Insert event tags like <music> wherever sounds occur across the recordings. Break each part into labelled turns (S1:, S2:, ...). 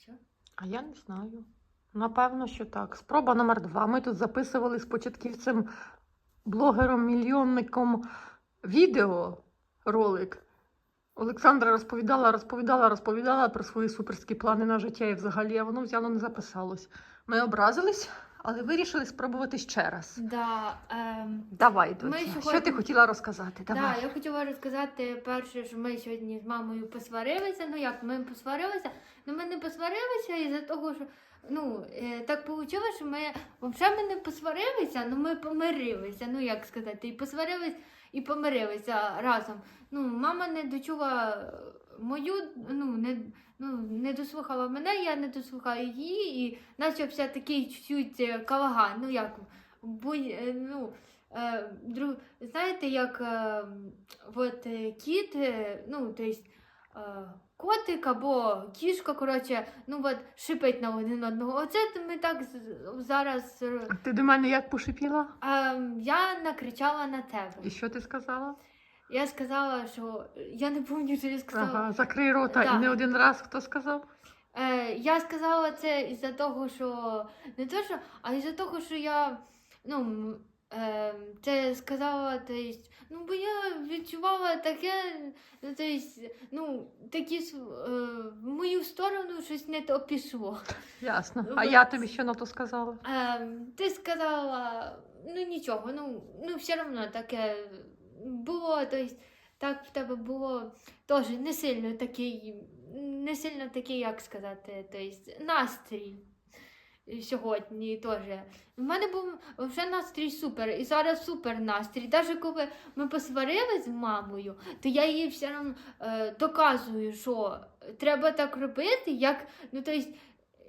S1: Все?
S2: А я не знаю. Напевно, що так. Спроба номер два. Ми тут записували з початківцем блогером-мільйонником відео ролик. Олександра розповідала, розповідала, розповідала про свої суперські плани на життя і взагалі, а воно взяло не записалось. Ми образились, але вирішили спробувати ще раз.
S1: Да, ем,
S2: Давай,
S1: Ми
S2: доця. Що ти хотіла розказати?
S1: да, я хотіла розказати перше, що ми сьогодні з мамою посварилися. Ну як ми посварилися? Ну ми не посварилися із-за того, що ну е, так вийшло, що ми взагалі ми не посварилися, ну ми помирилися. Ну як сказати, і посварились, і помирилися разом. Ну, мама не дочула мою, ну не. Ну, не дослухала мене, я не дослухала її, і почався такий чуть-чуть е, калаган. Ну як, бо, е, ну, е, друг, знаєте, як е, от, кіт, ну, то есть, е, котик або кішка, коротше, ну от шипить на один одного. Оце ми так зараз.
S2: Ти до мене як пошипіла?
S1: е, я накричала на тебе.
S2: І що ти сказала?
S1: Я сказала, що я не пам'ятаю, що я сказала.
S2: Ага, закрий рота.
S1: Да.
S2: І не один раз хто сказав?
S1: Е, я сказала це із-за того, що не то, що, а із-за того, що я ну, е, це сказала, то есть, ну, бо я відчувала таке, то есть, ну, такі е, в мою сторону щось не то пішло.
S2: Ясно. А я тобі що на то сказала?
S1: Е, ти сказала, ну нічого, ну, ну все одно таке було, то есть, так в тебе було теж не сильно такий, не сильно такий, як сказати, то есть, настрій. Сьогодні теж. У мене був вже настрій супер, і зараз супер настрій. Навіть коли ми посварили з мамою, то я їй все одно е, доказую, що треба так робити, як ну то есть,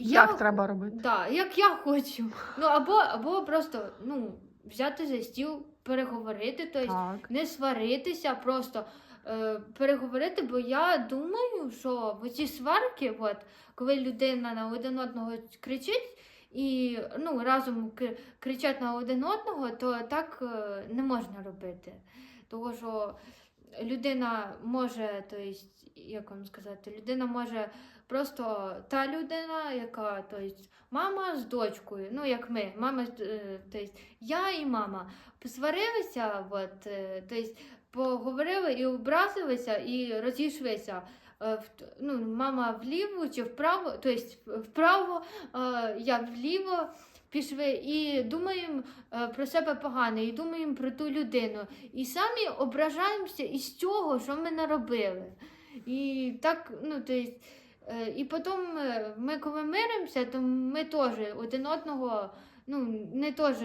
S2: Як треба робити?
S1: Да, як я хочу. Ну або, або просто ну, взяти за стіл, переговорити, тобто
S2: Так.
S1: не сваритися, а просто е, переговорити, бо я думаю, що в ці сварки, от, коли людина на один одного кричить і ну, разом кричать на один одного, то так е, не можна робити. Тому що людина може, то есть, як вам сказати, людина може просто та людина, яка, то есть, мама з дочкою, ну як ми, мама, е, то есть, я і мама посварилися, от, е, то есть, поговорили і образилися, і розійшлися. Е, Ну, мама вліво чи вправо, то есть вправо, я вліво пішли і думаємо про себе погано, і думаємо про ту людину. І самі ображаємося із цього, що ми наробили. І так, ну, то есть, е, і потім е, ми, коли миримося, то ми теж один одного. Ну, не теж,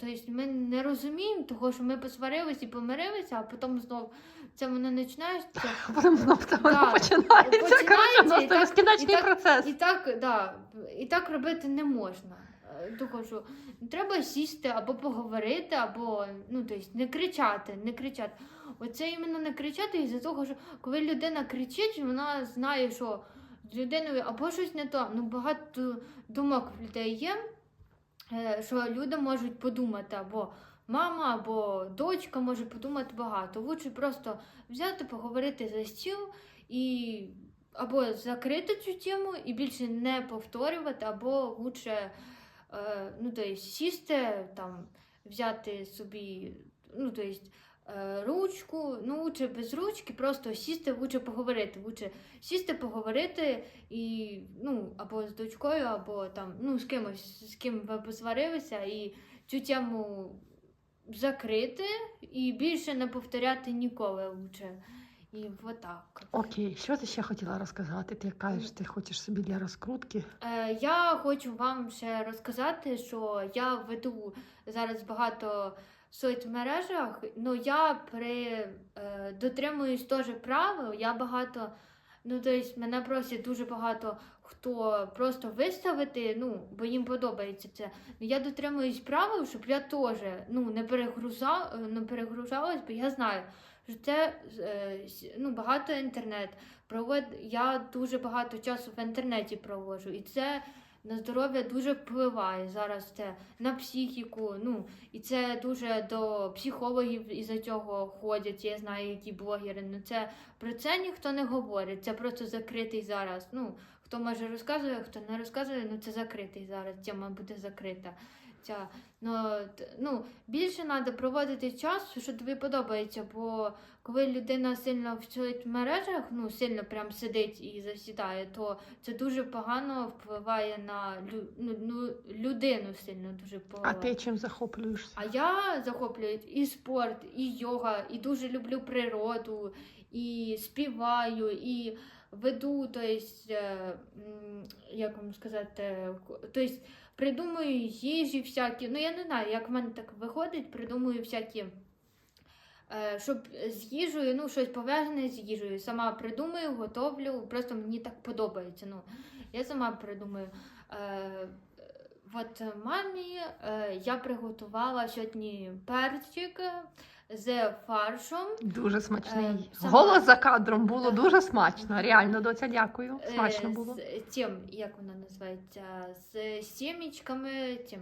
S1: тобто ми не розуміємо того, що ми посварились і помирилися, а потім знов це воно починається. <laughs>
S2: Потім знов це воно
S1: Да.
S2: починається.
S1: Починається,
S2: Коротше,
S1: і
S2: це
S1: так-
S2: безкінечний
S1: і так-
S2: процес.
S1: І так, да, і так робити не можна. Е, Того, що треба сісти або поговорити, або ну, тобто, не кричати, не кричати. Оце іменно не кричати із-за того, що коли людина кричить, вона знає, що людиною або щось не то. Ну, багато думок в людей є, е, що люди можуть подумати, або мама, або дочка може подумати багато. Лучше просто взяти, поговорити за стіл і або закрити цю тему і більше не повторювати, або лучше е, ну, то есть, сісти, там, взяти собі, ну, то е, ручку, ну, лучше без ручки, просто сісти, лучше поговорити. Лучше сісти, поговорити і, ну, або з дочкою, або там, ну, з кимось, з ким ви посварилися, і цю тему закрити і більше не повторяти ніколи лучше. І отак.
S2: Окей, що ти ще хотіла розказати? Ти кажеш, ти хочеш собі для розкрутки.
S1: Е, я хочу вам ще розказати, що я веду зараз багато соцмережах, ну я при е, дотримуюсь теж правил. Я багато, ну тобто мене просять дуже багато хто просто виставити, ну бо їм подобається це. Ну я дотримуюсь правил, щоб я теж ну не перегруза, не перегружалась, бо я знаю. що Це е, ну, багато інтернет провод... Я дуже багато часу в інтернеті проводжу, і це на здоров'я дуже впливає зараз це на психіку. Ну і це дуже до психологів із-за цього ходять. Я знаю, які блогери. Ну це про це ніхто не говорить. Це просто закритий зараз. Ну хто може розказує, хто не розказує, ну це закритий зараз. Тема буде закрита. Ну, т- ну більше треба проводити час, що тобі подобається, бо коли людина сильно в соцмережах, ну сильно прям сидить і засідає, то це дуже погано впливає на лю, ну, ну, людину сильно дуже
S2: А ти чим захоплюєшся?
S1: А я захоплюю і спорт, і йога, і дуже люблю природу, і співаю, і веду, то есть, е, як вам сказати, то есть, придумую їжі всякі. Ну я не знаю, як в мене так виходить, придумую всякі. е, Щоб з їжею, ну, щось пов'язане з їжею. Сама придумаю, готовлю, просто мені так подобається. Ну, я сама придумаю. Е, От мамі е, я приготувала сьогодні перчик з фаршем.
S2: Дуже смачний.
S1: Е, сама-
S2: Голос за кадром було дуже смачно. Реально, доця, дякую.
S1: е,
S2: Смачно було.
S1: З тим, як вона називається, з сімечками. Тим.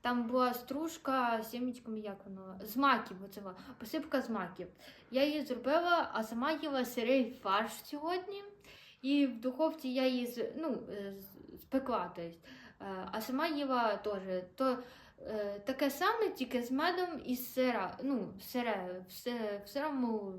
S1: Там була стружка з сімечками, як воно? З маків, оце во, посипка з маків. Я її зробила, а сама їла сирий фарш сьогодні. І в духовці я її з- ну, е, з- спекла. То есть. Е, А сама їла теж. То таке саме, тільки з медом і з сира. Ну, сире, в, си- в сирому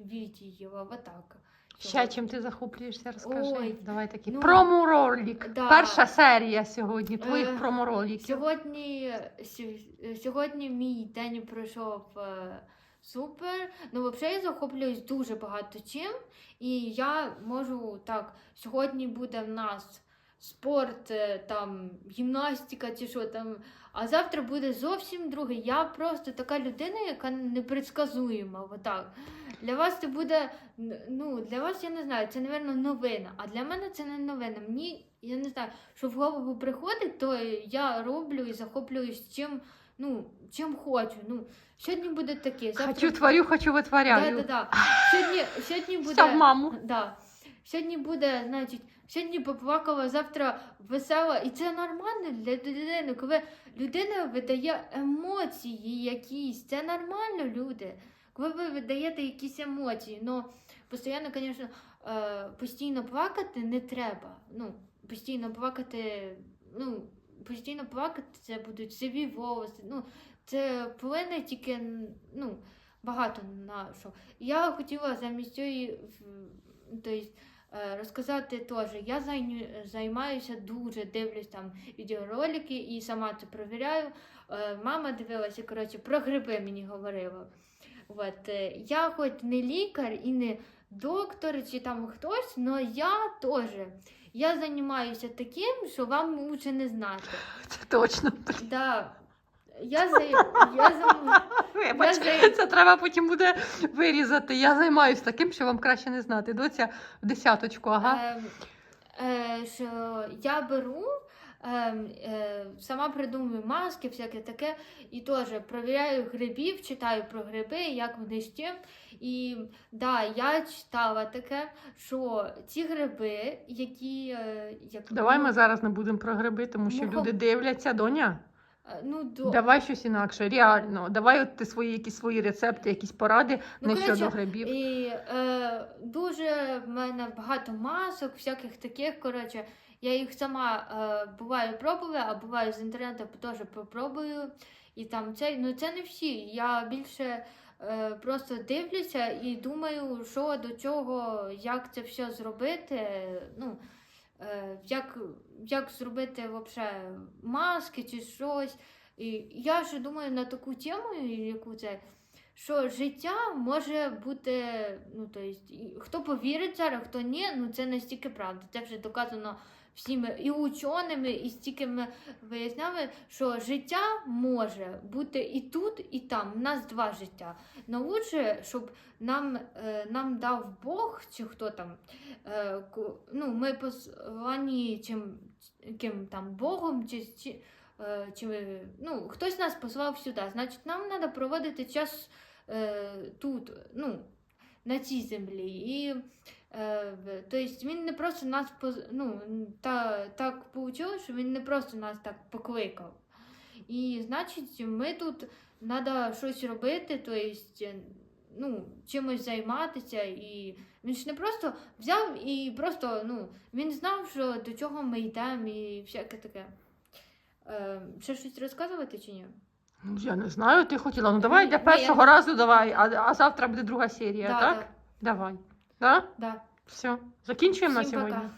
S1: віді їла, отак.
S2: Ще чим ти захоплюєшся, розкажи.
S1: Ой,
S2: Давай такий
S1: ну,
S2: проморолік.
S1: да.
S2: Перша серія сьогодні твоїх
S1: Е,
S2: промороліків.
S1: Сьогодні, сьогодні мій день пройшов е, супер. Ну, взагалі я захоплююсь дуже багато чим. І я можу так, сьогодні буде в нас спорт, е, там, гімнастика чи що там. А завтра буде зовсім друге. Я просто така людина, яка непредсказуєма. Отак. Для вас це буде, ну, для вас я не знаю, це, напевно, новина. А для мене це не новина. Мені, я не знаю, що в голову приходить, то я роблю і захоплююсь чим, ну, чим хочу. Ну, сьогодні буде таке. Завтра...
S2: Хочу творю, хочу
S1: Да,
S2: витворяю.
S1: да, да. Сьогодні, сьогодні буде.
S2: В маму.
S1: Да. Сьогодні буде, значить, сьогодні поплакала, завтра весела. І це нормально для людини. Коли людина видає емоції якісь, це нормально, люди. Коли ви видаєте якісь емоції, ну постійно, звісно, е, постійно плакати не треба. Ну, постійно плакати, ну, постійно плакати це будуть сиві волоси. Ну, це вплине тільки ну, багато на що. Я хотіла замість цієї розказати теж. Я займаюся дуже, дивлюсь там відеоролики і сама це провіряю. Е, Мама дивилася, коротше, про гриби мені говорила. От, е, я хоч не лікар і не доктор чи там хтось, але я теж. Я займаюся таким, що вам лучше не знати.
S2: Це точно.
S1: Да. Я, за... я, за... <laughs>
S2: Вибач,
S1: Я
S2: це треба потім буде вирізати. Я займаюся таким, що вам краще не знати. Доця в десяточку, ага.
S1: Ем, е, що я беру, ем, е, сама придумую маски, всяке таке, і теж провіряю грибів, читаю про гриби, як вони з чим. І да, я читала таке, що ці гриби, які. е, Як,
S2: Давай
S1: ну,
S2: ми зараз не будемо про гриби, тому що
S1: Ну,
S2: люди дивляться, доня.
S1: Е, Ну, до...
S2: Давай щось інакше, реально. Давай от ти свої якісь свої рецепти, якісь поради,
S1: Ну,
S2: не щодо грибів.
S1: І е, дуже в мене багато масок, всяких таких. Коротше, я їх сама е, буває пробую, а буває з інтернету теж попробую. І там це, ну це не всі. Я більше е, просто дивлюся і думаю, що до чого, як це все зробити. Ну, як, як зробити вообще маски чи щось. І я вже думаю на таку тему, яку це що життя може бути, ну то есть, хто повірить зараз, хто ні, ну це настільки правда. Це вже доказано всіми і ученими, і стільки виясняли, що життя може бути і тут, і там. У нас два життя. Но лучше, щоб нам, е, нам дав Бог, чи хто там, е, ну, ми послані чим, ким там Богом, чи, чи, е, чи ну, хтось нас послав сюди. Значить, нам треба проводити час тут, ну, на цій землі. І Е, тобто він не просто нас ну, та, так вийшло, що він не просто нас так покликав. І значить, ми тут треба щось робити, тобто, ну, чимось займатися. І він ж не просто взяв і просто, ну, він знав, що до чого ми йдемо і всяке таке. Е, ще щось розказувати чи ні?
S2: Ну, Я не знаю, ти хотіла. Ну давай для першого разу давай, а, а завтра буде друга серія,
S1: Да,
S2: так?
S1: да,
S2: Давай. Да?
S1: да.
S2: Все. Закінчуємо на
S1: Всім
S2: сьогодні.
S1: пока.